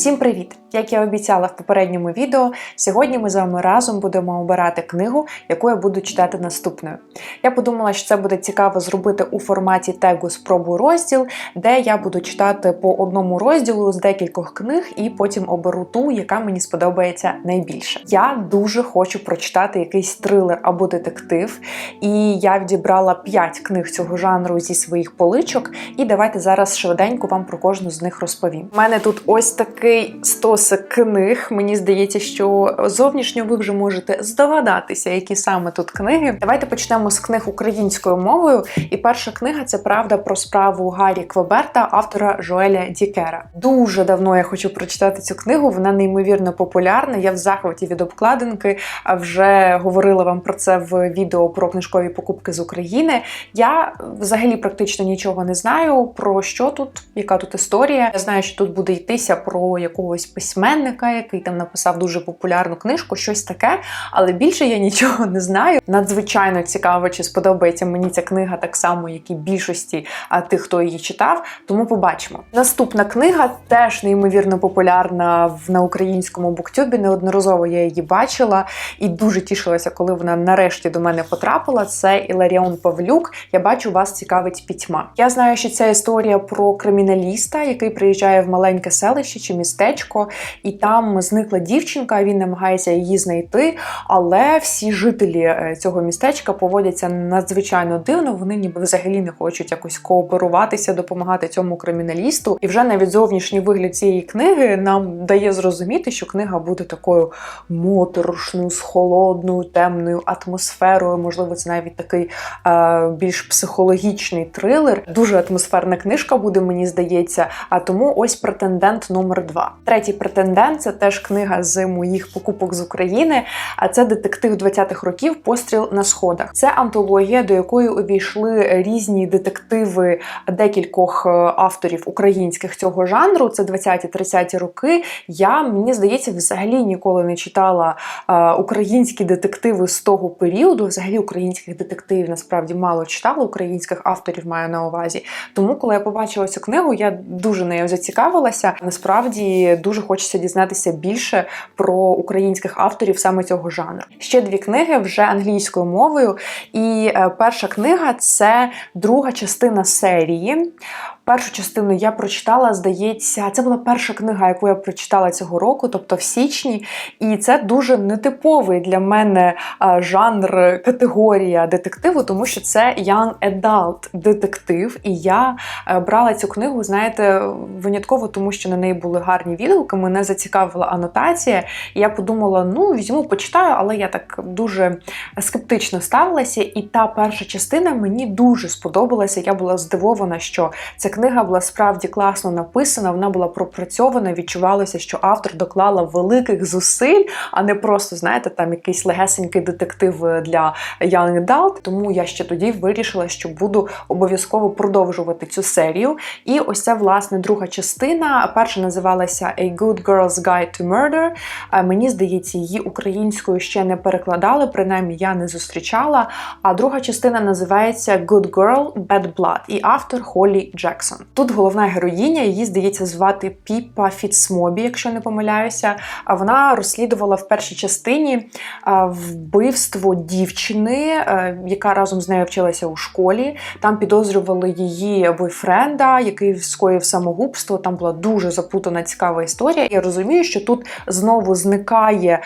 Всім привіт! Як я обіцяла в попередньому відео, сьогодні ми з вами разом будемо обирати книгу, яку я буду читати наступною. Я подумала, що це буде цікаво зробити у форматі тегу спробуй розділ, де я буду читати по одному розділу з декількох книг і потім оберу ту, яка мені сподобається найбільше. Я дуже хочу прочитати якийсь трилер або детектив, і я відібрала 5 книг цього жанру зі своїх поличок. І давайте зараз швиденько вам про кожну з них розповім. У мене тут ось такий стосик книг. Мені здається, що зовнішньо ви вже можете здогадатися, які саме тут книги. Давайте почнемо з книг українською мовою. І перша книга це правда про справу Гаррі Квеберта, автора Жоеля Дікера. Дуже давно я хочу прочитати цю книгу. Вона неймовірно популярна. Я в захваті від обкладинки. а Вже говорила вам про це в відео про книжкові покупки з України. Я взагалі практично нічого не знаю про що тут, яка тут історія. Я знаю, що тут буде йтися про якогось письменника, який там написав дуже популярну книжку, щось таке, але більше я нічого не знаю. Надзвичайно цікаво, чи сподобається мені ця книга так само, як і більшості тих, хто її читав. Тому побачимо. Наступна книга теж неймовірно популярна на українському буктюбі. Неодноразово я її бачила і дуже тішилася, коли вона нарешті до мене потрапила. Це Іларіон Павлюк. Я бачу, вас цікавить пітьма. Я знаю, що це історія про криміналіста, який приїжджає в маленьке селище чи містечко, і там зникла дівчинка. Він намагається її знайти. Але всі жителі е, цього містечка поводяться надзвичайно дивно. Вони ніби взагалі не хочуть якось кооперуватися, допомагати цьому криміналісту. І вже навіть зовнішній вигляд цієї книги нам дає зрозуміти, що книга буде такою моторошною, з холодною, темною атмосферою. Можливо, це навіть такий е, більш психологічний трилер. Дуже атмосферна книжка буде, мені здається. А тому ось претендент номер два. Третій претендент це теж книга з моїх покупок з України. А це детектив 20-х років Постріл на сходах. Це антологія, до якої увійшли різні детективи декількох е, авторів українських цього жанру. Це 20-30 роки. Я мені здається, взагалі ніколи не читала е, українські детективи з того періоду. Взагалі українських детективів насправді мало читала, українських авторів маю на увазі. Тому, коли я побачила цю книгу, я дуже нею зацікавилася. Насправді дуже хочеться дізнатися більше про українських авторів саме цього жанру. Ще дві книги вже англійською мовою. І е, перша книга це друга частина серії. Першу частину я прочитала, здається, це була перша книга, яку я прочитала цього року, тобто в січні. І це дуже нетиповий для мене жанр, категорія детективу, тому що це young adult детектив. І я е, брала цю книгу, знаєте, винятково, тому що на неї були гарні відгуки. Мене зацікавила анотація. І я подумала: ну, візьму, почитаю, але я так дуже скептично ставилася. І та перша частина мені дуже сподобалася. Я була здивована, що ця книга була справді класно написана, вона була пропрацьована. Відчувалося, що автор доклала великих зусиль, а не просто, знаєте, там якийсь легесенький детектив для Young Adult. Тому я ще тоді вирішила, що буду обов'язково продовжувати цю серію. І ось це, власне, друга частина. Перша називалася A Good Girl's Guide to Murder. Мені здається, її українською ще не перекладали, принаймні я не зустрічала. А друга частина називається Good Girl, Bad Blood і автор Холі Джексон. Тут головна героїня, її здається звати Піпа Фіцмобі, якщо не помиляюся. А вона розслідувала в першій частині вбивство дівчини, яка разом з нею вчилася у школі. Там підозрювали її бойфренда, який скоїв самогубство. Там була дуже запутана цікава історія. Я розумію, що тут знову зникає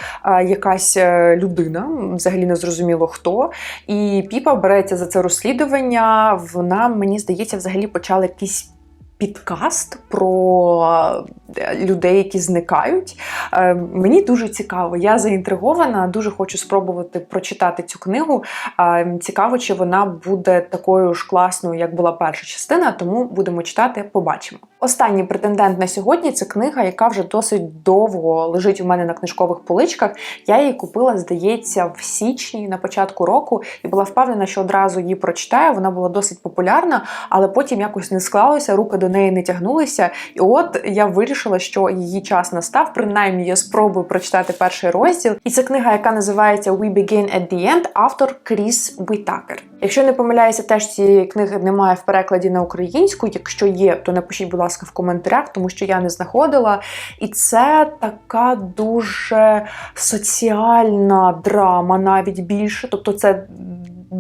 якась е, людина, взагалі не зрозуміло хто. І Піпа береться за це розслідування. Вона, мені здається, взагалі почала якийсь підкаст про е, людей, які зникають. Е, мені дуже цікаво. Я заінтригована, дуже хочу спробувати прочитати цю книгу. Е, цікаво, чи вона буде такою ж класною, як була перша частина, тому будемо читати, побачимо. Останній претендент на сьогодні це книга, яка вже досить довго лежить у мене на книжкових поличках. Я її купила, здається, в січні на початку року і була впевнена, що одразу її прочитаю. Вона була досить популярна, але потім якось не склалося, руки до неї не тягнулися. І от я вирішила, що її час настав. Принаймні, я спробую прочитати перший розділ. І це книга, яка називається We Begin at the End, автор Кріс Вітакер. Якщо не помиляюся, теж цієї книги немає в перекладі на українську. Якщо є, то напишіть, будь ласка, в коментарях, тому що я не знаходила. І це така дуже соціальна драма, навіть більше. Тобто, це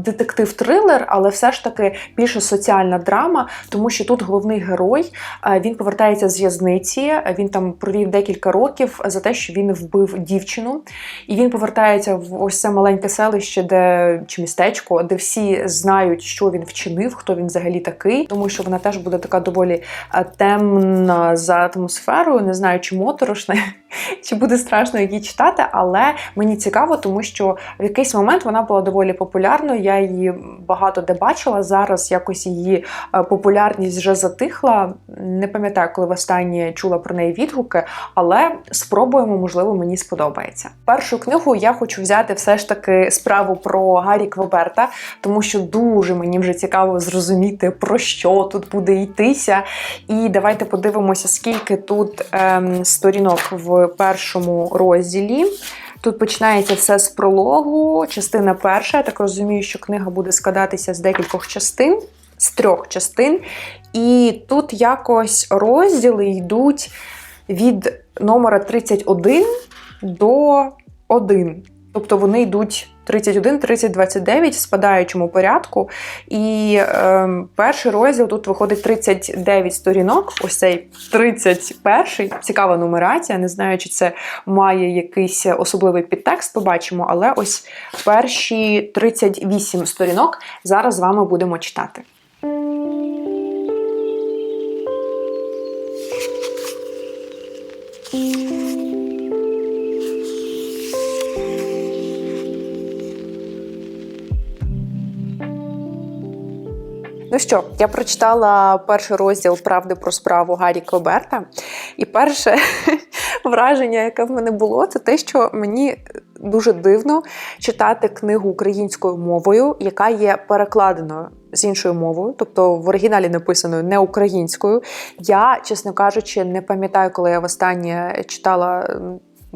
детектив-трилер, але все ж таки більше соціальна драма, тому що тут головний герой е, він повертається з в'язниці. Він там провів декілька років за те, що він вбив дівчину, і він повертається в ось це маленьке селище, де чи містечко, де всі знають, що він вчинив, хто він взагалі такий, тому що вона теж буде така доволі е, темна за атмосферою. Не знаю, чи моторошна, чи буде страшно її читати, але мені цікаво, тому що в якийсь момент вона була доволі популярною. Я її багато де бачила. Зараз якось її е, популярність вже затихла. Не пам'ятаю, коли востаннє чула про неї відгуки, але спробуємо, можливо, мені сподобається. Першу книгу я хочу взяти все ж таки справу про Гаррі Квеберта, тому що дуже мені вже цікаво зрозуміти, про що тут буде йтися. І давайте подивимося, скільки тут ем, сторінок в першому розділі. Тут починається все з прологу, частина перша. Я так розумію, що книга буде складатися з декількох частин, з трьох частин. І тут якось розділи йдуть від номера 31 до 1. Тобто вони йдуть 31, 30, 29 в спадаючому порядку. І е, перший розділ тут виходить 39 сторінок. Ось цей 31 цікава нумерація. Не знаю, чи це має якийсь особливий підтекст, побачимо, але ось перші 38 сторінок зараз з вами будемо читати. Ну що, я прочитала перший розділ Правди про справу Гаррі Коберта. І перше враження, яке в мене було, це те, що мені дуже дивно читати книгу українською мовою, яка є перекладеною. З іншою мовою, тобто в оригіналі написаною не українською. Я, чесно кажучи, не пам'ятаю, коли я востаннє читала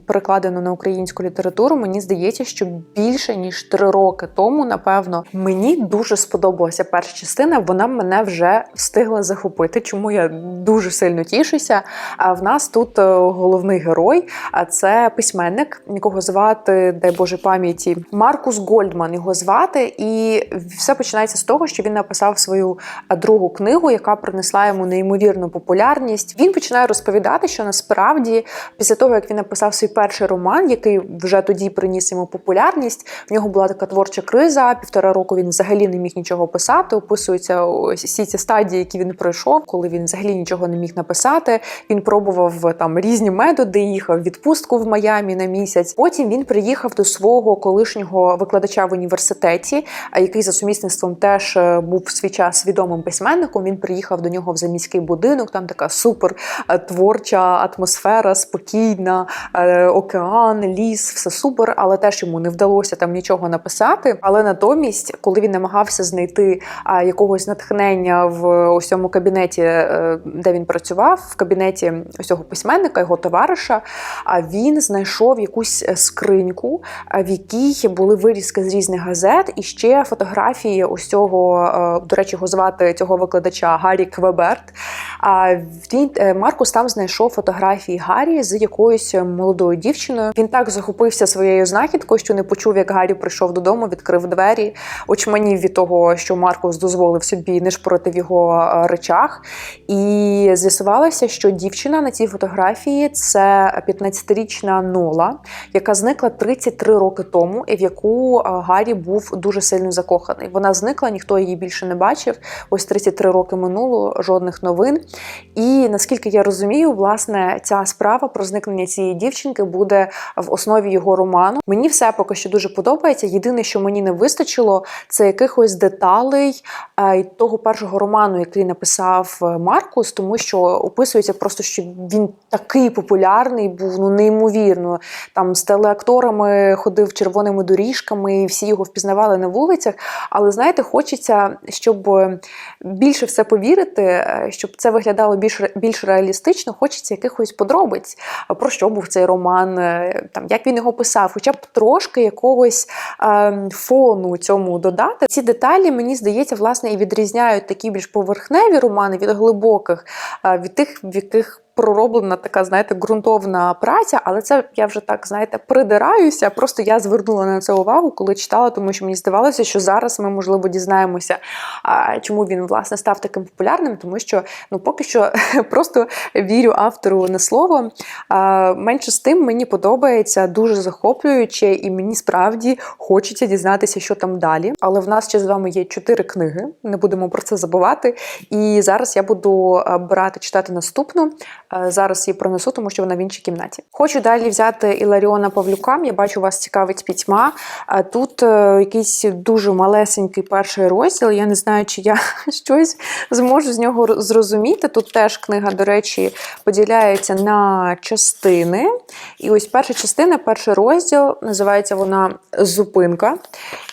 перекладено на українську літературу, мені здається, що більше ніж три роки тому, напевно, мені дуже сподобалася перша частина. Вона мене вже встигла захопити, чому я дуже сильно тішуся. А в нас тут е, головний герой, а це письменник, якого звати, дай Боже пам'яті, Маркус Гольдман. Його звати, і все починається з того, що він написав свою е, другу книгу, яка принесла йому неймовірну популярність. Він починає розповідати, що насправді після того, як він написав свій перший роман, який вже тоді приніс йому популярність. В нього була така творча криза. Півтора року він взагалі не міг нічого писати. Описуються всі ці стадії, які він пройшов, коли він взагалі нічого не міг написати. Він пробував там різні методи, їхав відпустку в Майамі на місяць. Потім він приїхав до свого колишнього викладача в університеті, який за сумісництвом теж е, був в свій час відомим письменником. Він приїхав до нього в заміський будинок. Там така супер е, творча атмосфера, спокійна. Е, океан, ліс, все супер, але теж йому не вдалося там нічого написати. Але натомість, коли він намагався знайти якогось натхнення в ось цьому кабінеті, е, де він працював, в кабінеті ось цього письменника, його товариша, а він знайшов якусь скриньку, в якій були вирізки з різних газет, і ще фотографії ось цього, е, до речі, його звати цього викладача Гаррі Квеберт. А він е, Маркус там знайшов фотографії Гаррі з якоюсь молодою дівчиною. Він так захопився своєю знахідкою, що не почув, як Гаррі прийшов додому, відкрив двері, очманів від того, що Маркус дозволив собі нишпорити в його е, речах. І з'ясувалося, що дівчина на цій фотографії це 15-річна Нола, яка зникла 33 роки тому, і в яку е, Гаррі був дуже сильно закоханий. Вона зникла, ніхто її більше не бачив. Ось 33 роки минуло, жодних новин. І наскільки я розумію, власне, ця справа про зникнення цієї дівчинки буде в основі його роману. Мені все поки що дуже подобається. Єдине, що мені не вистачило, це якихось деталей е, того першого роману, який написав е, Маркус, тому що описується просто, що він такий популярний був, ну неймовірно. Там з телеакторами ходив червоними доріжками, і всі його впізнавали на вулицях. Але знаєте, хочеться, щоб більше все повірити, е, щоб це виглядало більш більш реалістично. Хочеться якихось подробиць про що був цей роман роман, е, там як він його писав, хоча б трошки якогось е, фону цьому додати. Ці деталі, мені здається, власне, і відрізняють такі більш поверхневі романи від глибоких, е, від тих, в яких пророблена така, знаєте, ґрунтовна праця, але це я вже так, знаєте, придираюся. Просто я звернула на це увагу, коли читала, тому що мені здавалося, що зараз ми, можливо, дізнаємося, чому він власне став таким популярним, тому що ну поки що просто вірю автору на слово. Менше з тим мені подобається дуже захоплююче, і мені справді хочеться дізнатися, що там далі. Але в нас ще з вами є чотири книги, не будемо про це забувати. І зараз я буду брати читати наступну. Е, зараз її пронесу, тому що вона в іншій кімнаті. Хочу далі взяти Іларіона Павлюка. Я бачу, вас цікавить пітьма. Тут е, якийсь дуже малесенький перший розділ. Я не знаю, чи я щось зможу з нього зрозуміти. Тут теж книга, до речі, поділяється на частини. І ось перша частина, перший розділ, називається вона Зупинка.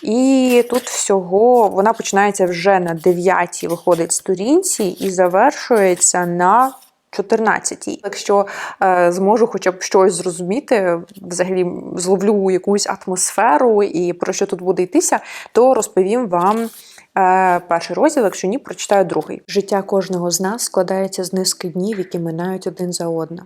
І тут всього вона починається вже на 9 виходить сторінці і завершується на 14-й. Якщо е, зможу хоча б щось зрозуміти, взагалі зловлю якусь атмосферу і про що тут буде йтися, то розповім вам. Е, перший розділ, якщо ні, прочитаю другий. Життя кожного з нас складається з низки днів, які минають один за одним.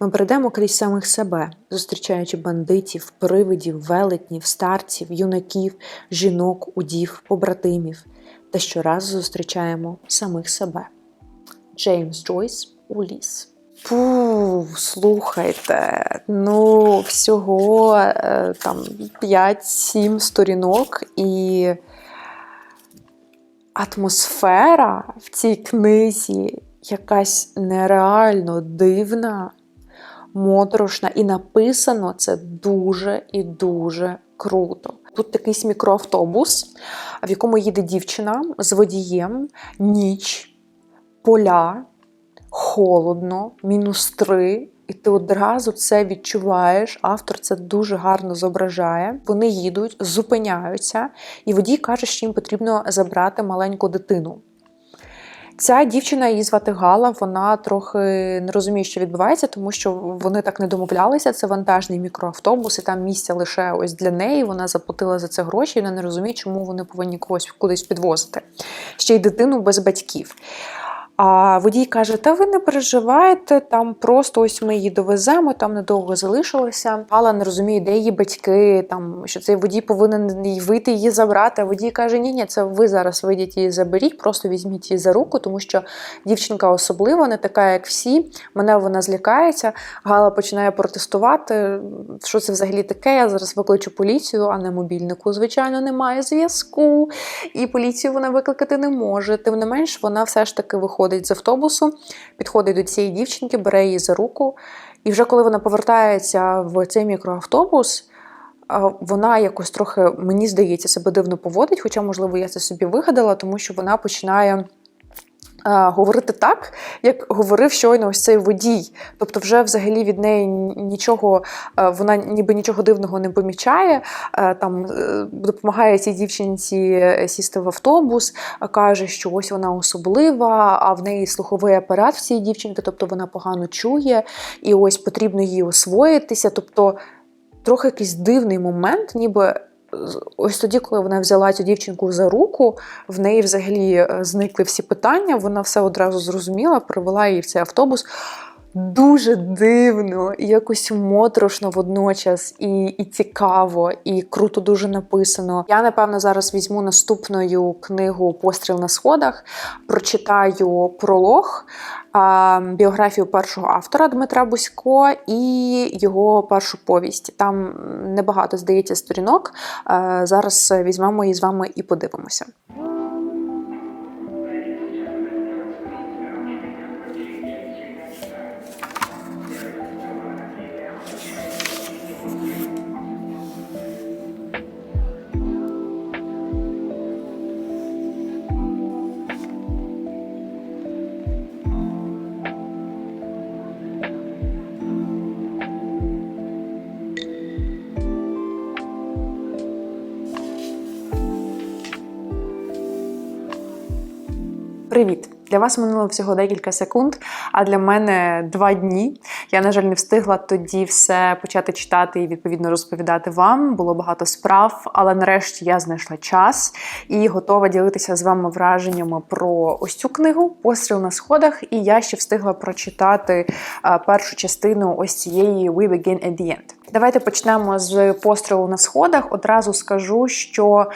Ми прийдемо крізь самих себе, зустрічаючи бандитів, привидів, велетнів, старців, юнаків, жінок, удів, побратимів, та щоразу зустрічаємо самих себе. Джеймс Джойс у ліс. Пу, слухайте, ну, всього е, там 5-7 сторінок, і атмосфера в цій книзі якась нереально дивна, моторошна, і написано це дуже і дуже круто. Тут такий мікроавтобус, в якому їде дівчина з водієм, ніч, поля холодно, мінус три. І ти одразу це відчуваєш. Автор це дуже гарно зображає. Вони їдуть, зупиняються, і водій каже, що їм потрібно забрати маленьку дитину. Ця дівчина її звати Гала, вона трохи не розуміє, що відбувається, тому що вони так не домовлялися. Це вантажний мікроавтобус, і там місця лише ось для неї. Вона заплатила за це гроші, і вона не розуміє, чому вони повинні когось кудись підвозити. Ще й дитину без батьків. А водій каже: Та ви не переживайте, там просто ось ми її довеземо, там недовго залишилося. Гала не розуміє, де її батьки, там що цей водій повинен вийти її забрати. А водій каже: Ні, ні, це ви зараз вийдіть її заберіть, просто візьміть її за руку, тому що дівчинка особлива, не така, як всі. Мене вона злякається. Гала починає протестувати. Що це взагалі таке? Я зараз викличу поліцію, а не мобільнику. Звичайно, немає зв'язку, і поліцію вона викликати не може. Тим не менш, вона все ж таки виходить виходить з автобусу, підходить до цієї дівчинки, бере її за руку. І вже коли вона повертається в цей мікроавтобус, вона якось трохи, мені здається, себе дивно поводить, хоча, можливо, я це собі вигадала, тому що вона починає говорити так, як говорив щойно ось цей водій. Тобто, вже взагалі від неї нічого, вона ніби нічого дивного не помічає. Там е, допомагає цій дівчинці е, сісти в автобус, каже, що ось вона особлива, а в неї слуховий апарат в цій дівчинки, тобто вона погано чує, і ось потрібно їй освоїтися. Тобто трохи якийсь дивний момент, ніби ось тоді, коли вона взяла цю дівчинку за руку, в неї взагалі е, зникли всі питання, вона все одразу зрозуміла, привела її в цей автобус. Дуже дивно, і якось моторошно водночас, і і цікаво, і круто дуже написано. Я, напевно, зараз візьму наступною книгу Постріл на сходах, прочитаю пролог, біографію першого автора Дмитра Бусько і його першу повість. Там небагато здається сторінок. Зараз візьмемо її з вами і подивимося. Вас минуло всього декілька секунд, а для мене два дні. Я, на жаль, не встигла тоді все почати читати і відповідно розповідати вам. Було багато справ, але нарешті я знайшла час і готова ділитися з вами враженнями про ось цю книгу Постріл на сходах. І я ще встигла прочитати першу частину ось цієї We Begin at the End. Давайте почнемо з пострілу на сходах. Одразу скажу, що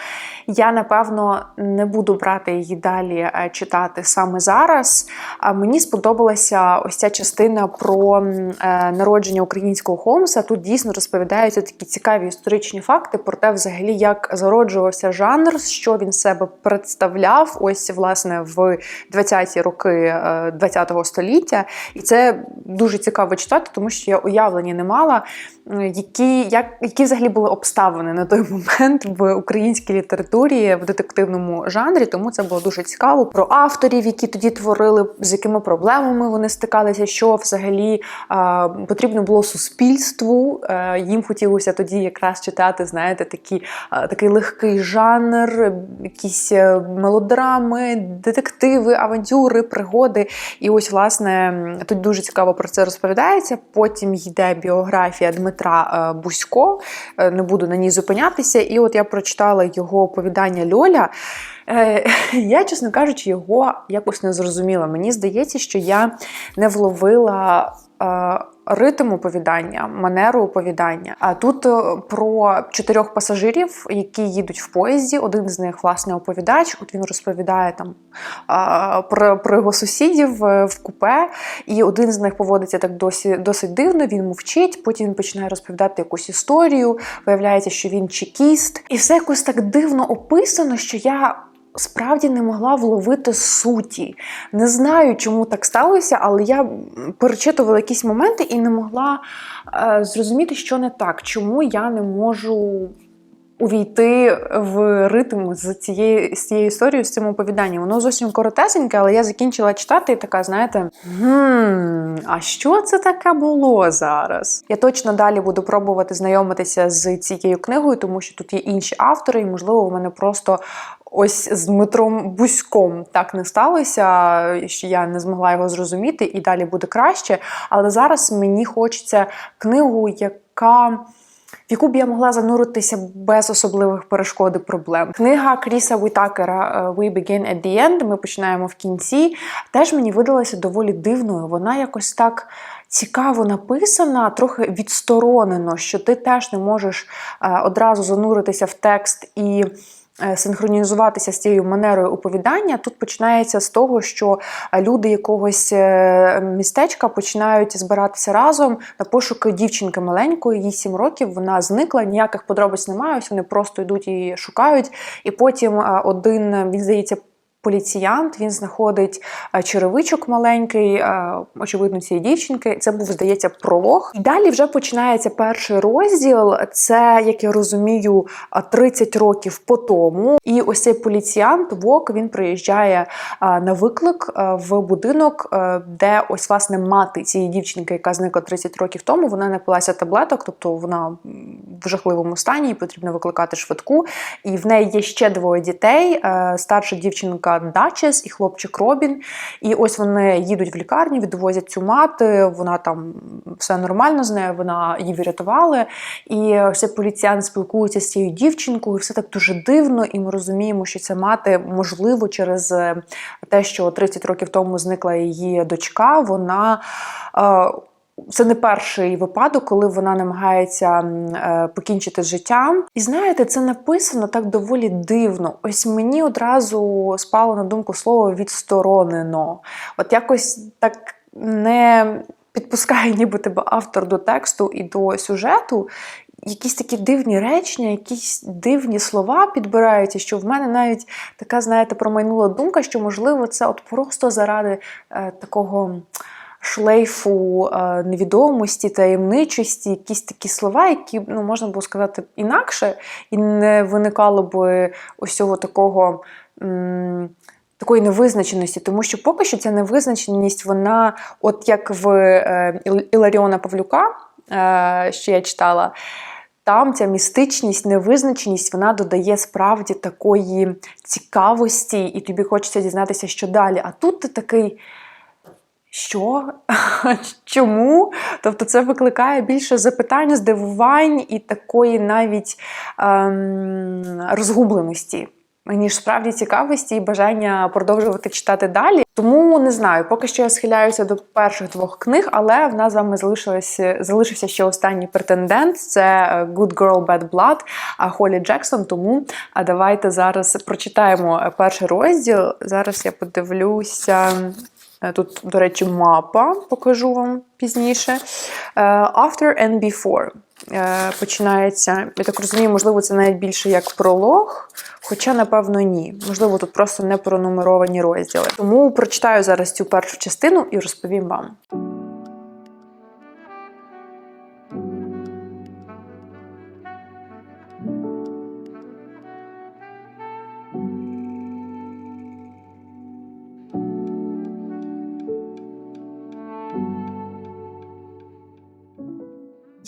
я напевно не буду брати її далі е, читати саме зараз. А Мені сподобалася ось ця частина про е, народження українського Холмса. Тут дійсно розповідаються такі цікаві історичні факти про те, взагалі, як зароджувався жанр, що він себе представляв. Ось власне в 20-ті роки 20-го століття. І це дуже цікаво читати, тому що я уявлення не мала які як, які взагалі були обставини на той момент в українській літературі в детективному жанрі, тому це було дуже цікаво про авторів, які тоді творили, з якими проблемами вони стикалися, що взагалі а, потрібно було суспільству. А, їм хотілося тоді якраз читати, знаєте, такі, а, такий легкий жанр, якісь е, мелодрами, детективи, авантюри, пригоди. І ось, власне, тут дуже цікаво про це розповідається. Потім йде біографія Дмитра. Дмитра Бусько, е, не буду на ній зупинятися. І от я прочитала його оповідання Льоля. Е, я, чесно кажучи, його якось не зрозуміла. Мені здається, що я не вловила ритм оповідання, манеру оповідання. А тут е, про чотирьох пасажирів, які їдуть в поїзді. Один з них власне оповідач. От він розповідає там про про його сусідів е, в купе, і один з них поводиться так досі досить дивно. Він мовчить. Потім він починає розповідати якусь історію. Виявляється, що він чекіст, і все якось так дивно описано, що я справді не могла вловити суті. Не знаю, чому так сталося, але я перечитувала якісь моменти і не могла е, зрозуміти, що не так, чому я не можу. Увійти в ритм з цією з цією історією, з цим оповіданням. Воно зовсім коротесеньке, але я закінчила читати і така, знаєте, гм, а що це таке було зараз? Я точно далі буду пробувати знайомитися з цією книгою, тому що тут є інші автори, і, можливо, у мене просто Ось з Дмитром Бузьком так не сталося, що я не змогла його зрозуміти, і далі буде краще. Але зараз мені хочеться книгу, яка. В яку б я могла зануритися без особливих перешкод і проблем. Книга Кріса Вітакера «We Begin at the End», Ми починаємо в кінці. Теж мені видалася доволі дивною. Вона якось так цікаво написана, трохи відсторонено, що ти теж не можеш е, одразу зануритися в текст і. Е, синхронізуватися з цією манерою оповідання тут починається з того, що е, люди якогось е, містечка починають збиратися разом на пошуки дівчинки маленької, їй 7 років. Вона зникла, ніяких подробиць немає. Ось вони просто йдуть і шукають. І потім один він здається поліціянт він знаходить е, черевичок маленький, е, очевидно, цієї дівчинки. Це був, здається, пролог. І далі вже починається перший розділ. Це, як я розумію, 30 років по тому. І ось цей поліціянт Вок він приїжджає е, на виклик в будинок, де ось власне мати цієї дівчинки, яка зникла 30 років тому. Вона напилася таблеток, тобто вона в жахливому стані, і потрібно викликати швидку. І в неї є ще двоє дітей. Старша дівчинка. Дачес і хлопчик Робін. І ось вони їдуть в лікарню, відвозять цю мати, вона там все нормально з нею, вона її врятували. І все поліціян спілкується з цією дівчинкою, і все так дуже дивно. І ми розуміємо, що ця мати, можливо, через те, що 30 років тому зникла її дочка, вона. Це не перший випадок, коли вона намагається е, покінчити з життям. І знаєте, це написано так доволі дивно. Ось мені одразу спало на думку слово відсторонено. От якось так не підпускає, ніби тебе автор до тексту і до сюжету. Якісь такі дивні речення, якісь дивні слова підбираються, що в мене навіть така, знаєте, промайнула думка, що, можливо, це от просто заради е, такого шлейфу е, невідомості, таємничості, якісь такі слова, які ну, можна було сказати інакше, і не виникало б ось такого. Такої невизначеності, тому що поки що ця невизначеність, вона, от як в е, Іларіона Павлюка, е, що я читала, там ця містичність, невизначеність, вона додає справді такої цікавості, і тобі хочеться дізнатися, що далі. А тут ти такий. Що? Чому? Тобто це викликає більше запитань, здивувань і такої навіть ем, розгубленості, ніж справді цікавості і бажання продовжувати читати далі. Тому не знаю, поки що я схиляюся до перших двох книг, але в нас з вами залишився ще останній претендент це Good Girl, Bad Blood Холі Джексон. Тому давайте зараз прочитаємо перший розділ. Зараз я подивлюся. Е, Тут, до речі, мапа, покажу вам пізніше. Е, After and Before Е, починається. Я так розумію, можливо, це навіть більше як пролог, хоча, напевно, ні. Можливо, тут просто не пронумеровані розділи. Тому прочитаю зараз цю першу частину і розповім вам.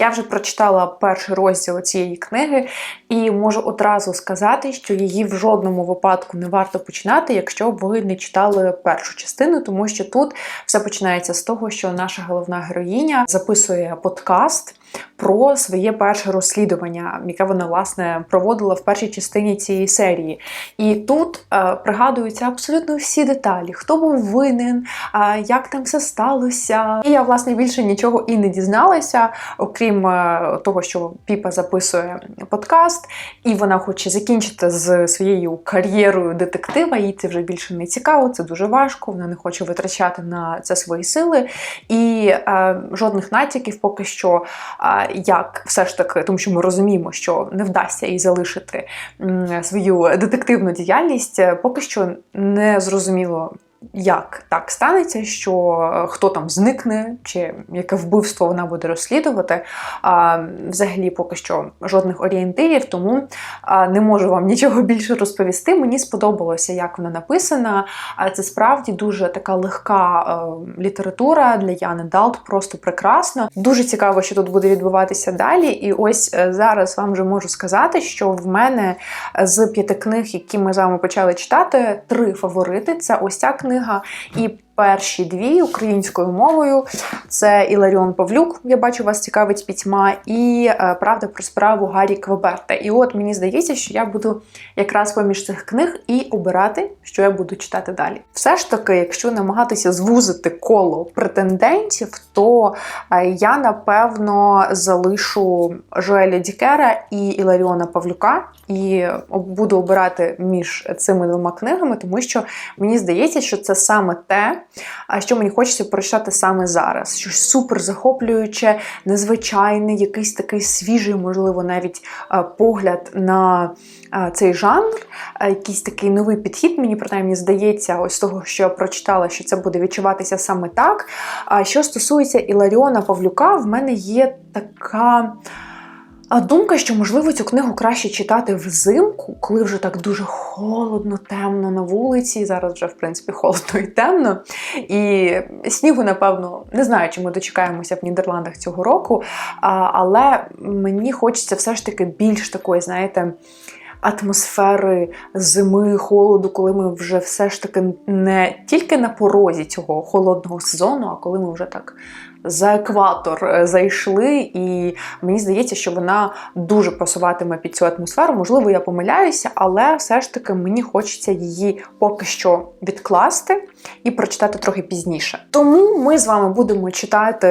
Я вже прочитала перший розділ цієї книги і можу одразу сказати, що її в жодному випадку не варто починати, якщо ви не читали першу частину, тому що тут все починається з того, що наша головна героїня записує подкаст. Про своє перше розслідування, яке вона власне проводила в першій частині цієї серії. І тут е, пригадуються абсолютно всі деталі, хто був винен, е, як там все сталося. І я, власне, більше нічого і не дізналася, окрім е, того, що Піпа записує подкаст, і вона хоче закінчити з своєю кар'єрою детектива. Їй це вже більше не цікаво, це дуже важко. Вона не хоче витрачати на це свої сили. І е, жодних натяків поки що. Як все ж таки, тому що ми розуміємо, що не вдасться їй залишити свою детективну діяльність, е, поки що не зрозуміло. Як так станеться, що е, хто там зникне, чи яке вбивство вона буде розслідувати? А, Взагалі, поки що жодних орієнтирів, тому не можу вам нічого більше розповісти. Мені сподобалося, як вона написана. А Це справді дуже така легка е, література для Яни Далт, просто прекрасно. Дуже цікаво, що тут буде відбуватися далі. І ось е, зараз вам вже можу сказати, що в мене з п'яти книг, які ми з вами почали читати, три фаворити. Це ось ця книга і перші дві українською мовою. Це Іларіон Павлюк, я бачу, вас цікавить пітьма, і е, Правда про справу Гаррі Квеберта. І от мені здається, що я буду якраз поміж цих книг і обирати, що я буду читати далі. Все ж таки, якщо намагатися звузити коло претендентів, то е, я напевно залишу Жоеля Дікера і Іларіона Павлюка, і буду обирати між цими двома книгами, тому що мені здається, що це саме те, що мені хочеться прочитати саме зараз. Щось супер захоплююче, незвичайне, якийсь такий свіжий, можливо, навіть е, погляд на е, цей жанр, е, якийсь такий новий підхід. Мені принаймні здається, ось того, що я прочитала, що це буде відчуватися саме так. А що стосується Іларіона Павлюка, в мене є така. А думка, що можливо цю книгу краще читати взимку, коли вже так дуже холодно, темно на вулиці. Зараз вже в принципі холодно і темно. І снігу, напевно, не знаю, чи ми дочекаємося в Нідерландах цього року. Але мені хочеться все ж таки більш такої, знаєте. Атмосфери зими, холоду, коли ми вже все ж таки не тільки на порозі цього холодного сезону, а коли ми вже так за екватор е, зайшли, і мені здається, що вона дуже пасуватиме під цю атмосферу. Можливо, я помиляюся, але все ж таки мені хочеться її поки що відкласти і прочитати трохи пізніше. Тому ми з вами будемо читати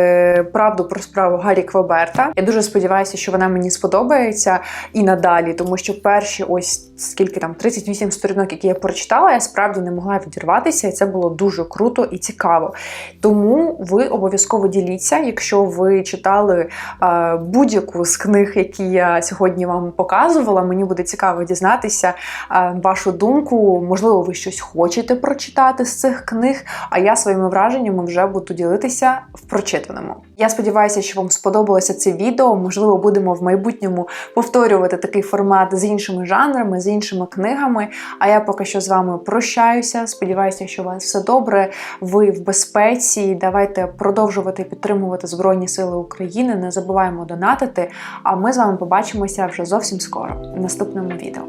правду про справу Гаррі Квеберта. Я дуже сподіваюся, що вона мені сподобається і надалі, тому що перші ось скільки там 38 сторінок, які я прочитала, я справді не могла відірватися, і це було дуже круто і цікаво. Тому ви обов'язково діліться, якщо ви читали е, будь-яку з книг, які я сьогодні вам показувала. Мені буде цікаво дізнатися е, вашу думку. Можливо, ви щось хочете прочитати з цих книг, а я своїми враженнями вже буду ділитися в прочитаному. Я сподіваюся, що вам сподобалося це відео. Можливо, будемо в майбутньому повторювати такий формат з іншими жанрами, з іншими книгами. А я поки що з вами прощаюся. Сподіваюся, що у вас все добре, ви в безпеці. Давайте продовжувати підтримувати Збройні Сили України. Не забуваємо донатити. А ми з вами побачимося вже зовсім скоро в наступному відео.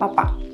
Па-па!